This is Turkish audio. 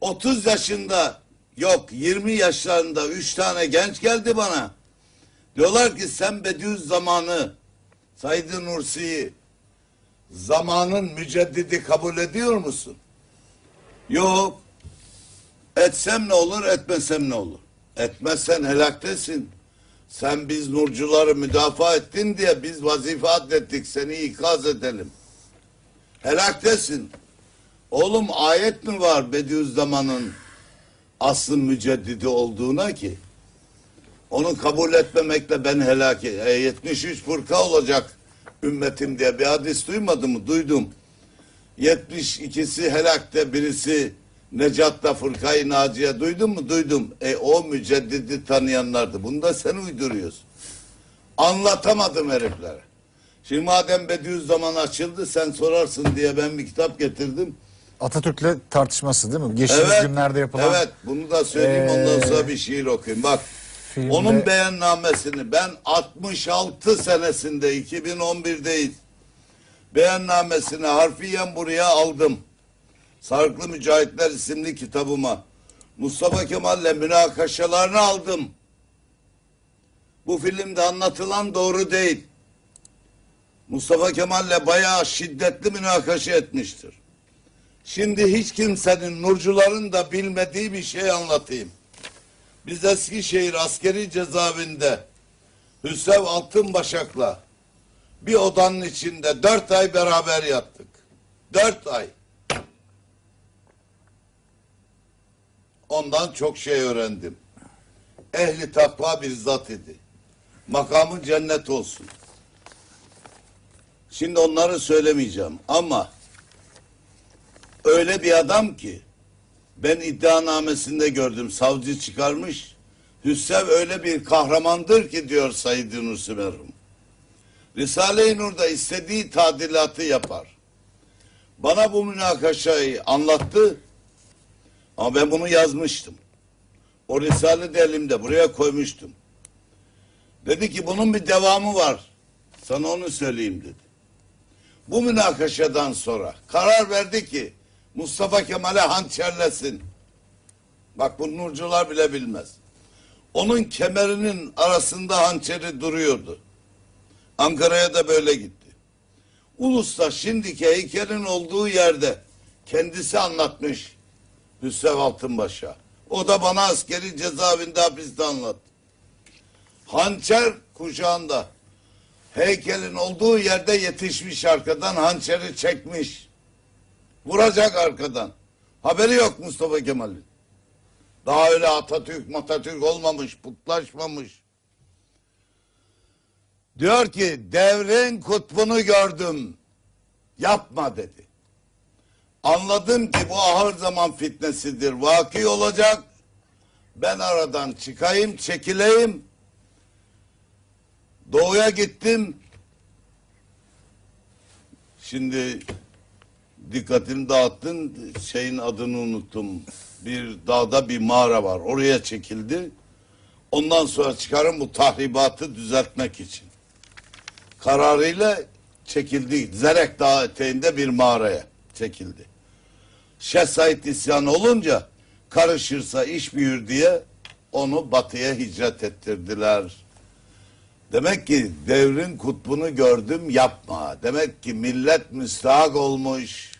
30 yaşında yok 20 yaşlarında 3 tane genç geldi bana. Diyorlar ki sen Bediüzzaman'ı Said Nursi'yi zamanın müceddidi kabul ediyor musun? Yok. Etsem ne olur, etmesem ne olur? Etmezsen helaktesin. Sen biz nurcuları müdafaa ettin diye biz vazife adettik seni ikaz edelim. Helaktesin. Oğlum ayet mi var Bediüzzaman'ın aslı müceddidi olduğuna ki? Onu kabul etmemekle ben helak e, 73 fırka olacak ümmetim diye bir hadis duymadım mı? Duydum. 72'si helakte birisi Necat'ta fırkayı naciye duydun mu? Duydum. E o müceddidi tanıyanlardı. Bunu da sen uyduruyorsun. Anlatamadım heriflere. Şimdi madem Bediüzzaman açıldı sen sorarsın diye ben bir kitap getirdim. Atatürk'le tartışması değil mi? Geçtiğimiz günlerde yapılan Evet bunu da söyleyeyim ondan Ee, sonra bir şiir okuyayım. Bak filmde- onun beyannamesini ben 66 senesinde 2011'deyiz. Beyannamesini harfiyen buraya aldım. Sarıklı Mücahitler isimli kitabıma. Mustafa Kemal'le münakaşalarını aldım. Bu filmde anlatılan doğru değil. Mustafa Kemal'le bayağı şiddetli münakaşa etmiştir. Şimdi hiç kimsenin, nurcuların da bilmediği bir şey anlatayım. Biz Eskişehir askeri cezaevinde Hüsev Altınbaşak'la bir odanın içinde dört ay beraber yattık. Dört ay. Ondan çok şey öğrendim. Ehli takva bir zat idi. Makamı cennet olsun. Şimdi onları söylemeyeceğim ama öyle bir adam ki ben iddianamesinde gördüm savcı çıkarmış. Hüsrev öyle bir kahramandır ki diyor Said Nursi merhum. Risale-i Nur'da istediği tadilatı yapar. Bana bu münakaşayı anlattı ama ben bunu yazmıştım. O Risale de elimde buraya koymuştum. Dedi ki bunun bir devamı var. Sana onu söyleyeyim dedi. Bu münakaşadan sonra karar verdi ki Mustafa Kemal'e hançerlesin. Bak bu nurcular bile bilmez. Onun kemerinin arasında hançeri duruyordu. Ankara'ya da böyle gitti. Ulus'ta şimdiki heykelin olduğu yerde kendisi anlatmış Hüsrev Altınbaş'a. O da bana askeri cezaevinde hapiste anlattı. Hançer kuşağında heykelin olduğu yerde yetişmiş arkadan hançeri çekmiş. Vuracak arkadan. Haberi yok Mustafa Kemal'in. Daha öyle Atatürk Matatürk olmamış, putlaşmamış. Diyor ki devrin kutbunu gördüm. Yapma dedi. Anladım ki bu ahır zaman fitnesidir. Vaki olacak. Ben aradan çıkayım, çekileyim. Doğuya gittim. Şimdi dikkatimi dağıttın. Şeyin adını unuttum. Bir dağda bir mağara var. Oraya çekildi. Ondan sonra çıkarım bu tahribatı düzeltmek için. Kararıyla çekildi. Zerek Dağı eteğinde bir mağaraya çekildi. Şeyh Said isyan olunca karışırsa iş büyür diye onu batıya hicret ettirdiler. Demek ki devrin kutbunu gördüm yapma. Demek ki millet müstahak olmuş.